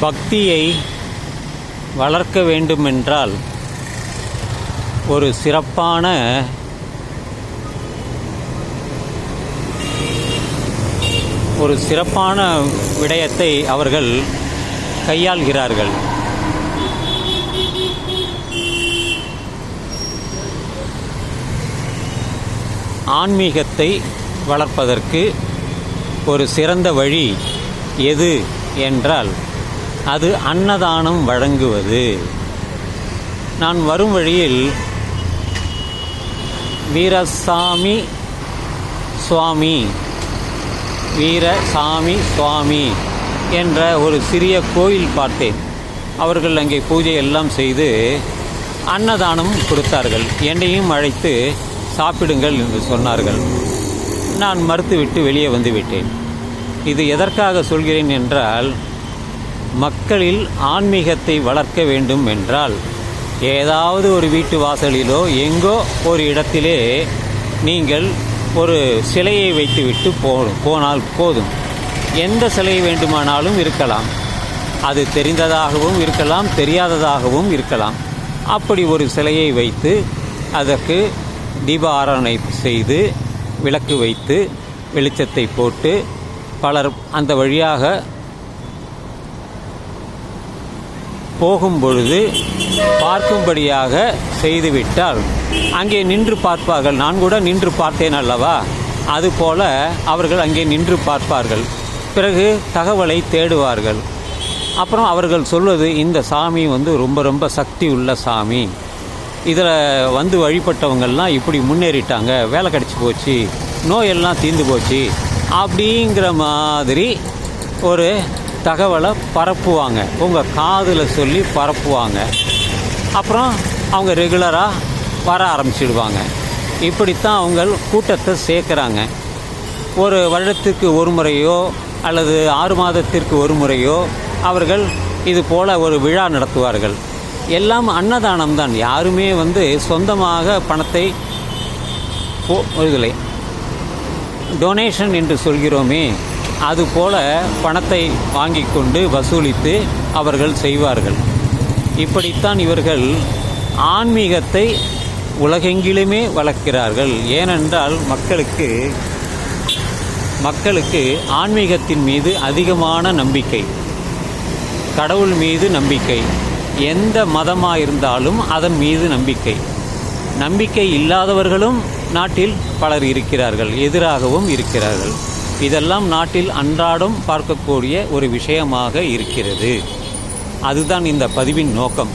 பக்தியை வளர்க்க வேண்டுமென்றால் ஒரு சிறப்பான ஒரு சிறப்பான விடயத்தை அவர்கள் கையாள்கிறார்கள். ஆன்மீகத்தை வளர்ப்பதற்கு ஒரு சிறந்த வழி எது என்றால் அது அன்னதானம் வழங்குவது. நான் வரும் வழியில் வீரசாமி சுவாமி வீரசாமி சுவாமி என்ற ஒரு சிறிய கோயில் பார்த்தேன். அவர்கள் அங்கே பூஜை எல்லாம் செய்து அன்னதானம் கொடுத்தார்கள். என்னையும் அழைத்து சாப்பிடுங்கள் என்று சொன்னார்கள். நான் மறுத்துவிட்டு வெளியே வந்து விட்டேன். இது எதற்காக சொல்கிறேன் என்றால் மக்களில் ஆன்மீகத்தை வளர்க்க வேண்டும் என்றால் ஏதாவது ஒரு வீட்டு வாசலிலோ எங்கோ ஒரு இடத்திலே நீங்கள் ஒரு சிலையை வைத்துவிட்டு போ போனால் போதும். எந்த சிலை வேண்டுமானாலும் இருக்கலாம். அது தெரிந்ததாகவும் இருக்கலாம் தெரியாததாகவும் இருக்கலாம். அப்படி ஒரு சிலையை வைத்து அதற்கு தீப ஆராதனை செய்து விளக்கு வைத்து வெளிச்சத்தை போட்டு பலர் அந்த வழியாக போகும் பொழுது பார்க்கும்படியாக செய்துவிட்டால் அங்கே நின்று பார்ப்பார்கள். நான் கூட நின்று பார்த்தேன் அல்லவா? அதுபோல அவர்கள் அங்கே நின்று பார்ப்பார்கள். பிறகு தகவலை தேடுவார்கள். அப்புறம் அவர்கள் சொல்வது இந்த சாமி வந்து ரொம்ப ரொம்ப சக்தி உள்ள சாமி. இதில் வந்து வழிபட்டவங்கள்லாம் இப்படி முன்னேறிட்டாங்க. வேலை கிடச்சி போச்சு. நோயெல்லாம் தீர்ந்து போச்சு. அப்படிங்கிற மாதிரி ஒரு தகவலை பரப்புவாங்க. உங்கள் காதில் சொல்லி பரப்புவாங்க. அப்புறம் அவங்க ரெகுலராக வர ஆரம்பிச்சிடுவாங்க. இப்படித்தான் அவங்க கூட்டத்தை சேர்க்குறாங்க. ஒரு வருடத்துக்கு ஒரு முறையோ அல்லது ஆறு மாதத்திற்கு ஒரு முறையோ அவர்கள் இது போல் ஒரு விழா நடத்துவார்கள். எல்லாம் அன்னதானம் தான். யாருமே வந்து சொந்தமாக பணத்தை போ இதில்லை டொனேஷன் என்று சொல்கிறோமே. அதுபோல பணத்தை வாங்கி கொண்டு வசூலித்து அவர்கள் செய்வார்கள். இப்படித்தான் இவர்கள் ஆன்மீகத்தை உலகெங்கிலுமே வளர்க்கிறார்கள். ஏனென்றால் மக்களுக்கு மக்களுக்கு ஆன்மீகத்தின் மீது அதிகமான நம்பிக்கை கடவுள் மீது நம்பிக்கை எந்த மதமாக இருந்தாலும் அதன் மீது நம்பிக்கை. நம்பிக்கை இல்லாதவர்களும் நாட்டில் பலர் இருக்கிறார்கள் எதிராகவும் இருக்கிறார்கள். இதெல்லாம் நாட்டில் அன்றாடம் பார்க்கக்கூடிய ஒரு விஷயமாக இருக்கிறது. அதுதான் இந்த பதிவின் நோக்கம்.